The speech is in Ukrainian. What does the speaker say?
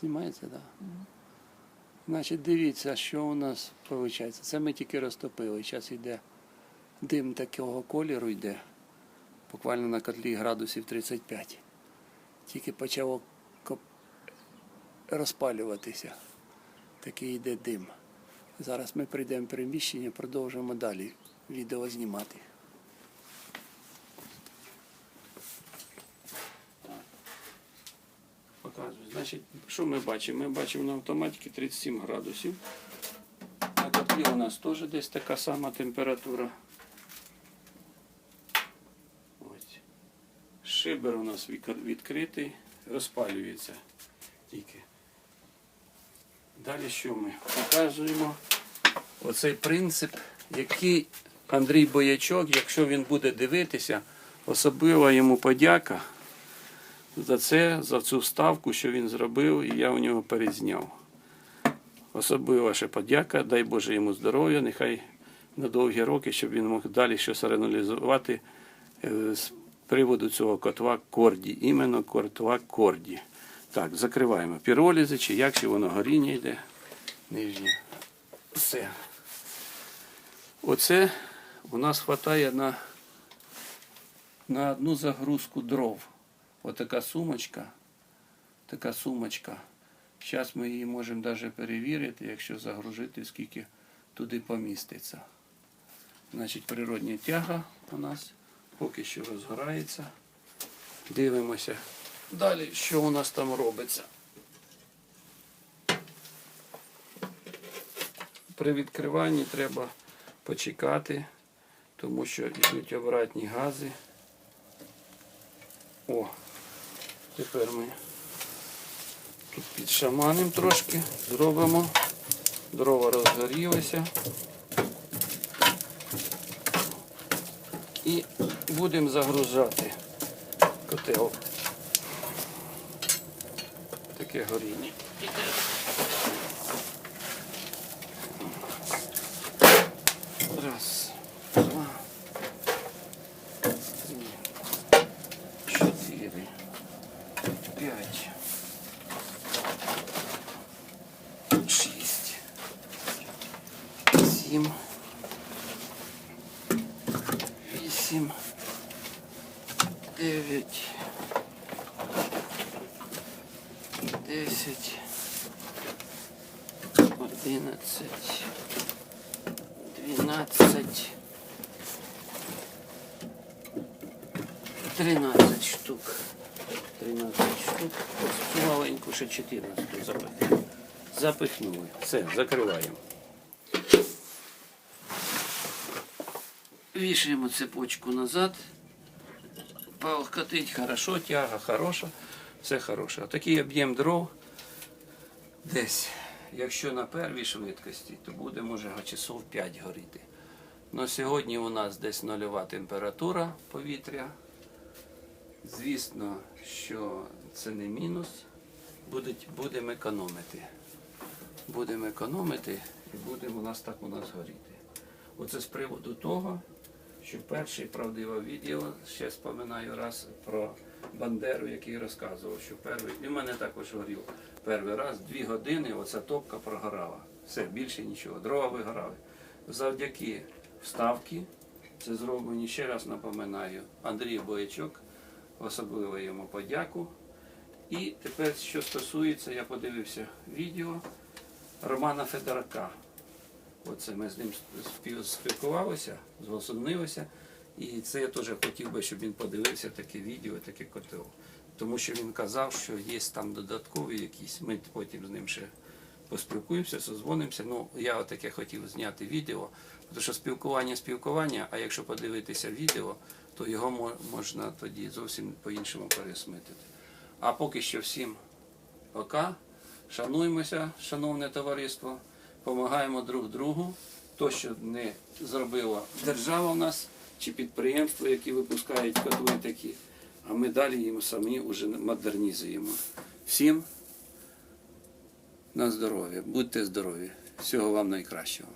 Знімається, так. Да. Значить, дивіться, що у нас виходить. Це ми тільки розтопили. Зараз йде дим такого кольору йде. Буквально на котлі градусів 35. Тільки почало розпалюватися. Такий йде дим. Зараз ми прийдемо в приміщення, продовжимо далі відео знімати. Значить, що ми бачимо? Ми бачимо на автоматі 37 градусів. На котлі у нас теж десь така сама температура. Ось. Шибер у нас відкритий, розпалюється тільки. Далі що ми показуємо? Оцей принцип, який Андрій Боячок, якщо він буде дивитися, особливо йому подяка за це, за цю вставку, що він зробив, і я у нього перезняв. Особлива ще подяка, дай Боже йому здоров'я, нехай на довгі роки, щоб він мог далі щось реалізувати е, з приводу цього котла корді, іменно котла корді. Так, закриваємо піролізи, чи як, чи воно горіння йде. Нижнє. Все. Оце у нас вистачає на, на одну загрузку дров. Отака сумочка. Така сумочка. Зараз ми її можемо навіть перевірити, якщо загрузити, скільки туди поміститься. Значить, природня тяга у нас поки що розгорається. Дивимося. Далі, що у нас там робиться. При відкриванні треба почекати, тому що йдуть обратні гази. О, тепер ми тут підшаманимо трошки, зробимо. Дрова розгорілися. І будемо загружати котел. Таке горіння. Раз, п'ять, шість, сім, вісім, дев'ять, десять, одинадцять. 12, 13 штук. 13 штук. Ось цю маленьку ще 14 запихнули. Запихнули. Все, закриваємо. Вішаємо цепочку назад. Палкатить хорошо, тяга хороша, все хороше. Такий об'єм дров десь. Якщо на первій швидкості, то буде може часов 5 горіти. Ну, сьогодні у нас десь нульова температура повітря. Звісно, що це не мінус. Будуть- Будемо економити. Будемо економити і будемо у нас так у нас горіти. Оце з приводу того, що перше правдиве відео, ще споминаю раз про Бандеру, який розказував, що перший, і в мене також горів перший раз, дві години оця топка прогорала. Все, більше нічого. Дрова вигорали. Завдяки вставки, це зроблені, ще раз напоминаю, Андрій Боячок, особливо йому подяку. І тепер, що стосується, я подивився відео Романа Федорака. Оце ми з ним спілкувалися, зголосилися. І це я теж хотів би, щоб він подивився таке відео, таке котел. Тому що він казав, що є там додаткові якісь. Ми потім з ним ще поспілкуємося, созвонимося. Ну, я таке хотів зняти відео, тому що спілкування спілкування, а якщо подивитися відео, то його можна тоді зовсім по-іншому пересмитити. А поки що всім пока. Шануємося, шановне товариство, допомагаємо друг другу. То, що не зробила держава в нас чи підприємства, які випускають котли такі, а ми далі їм самі вже модернізуємо. Всім на здоров'я, будьте здорові, всього вам найкращого.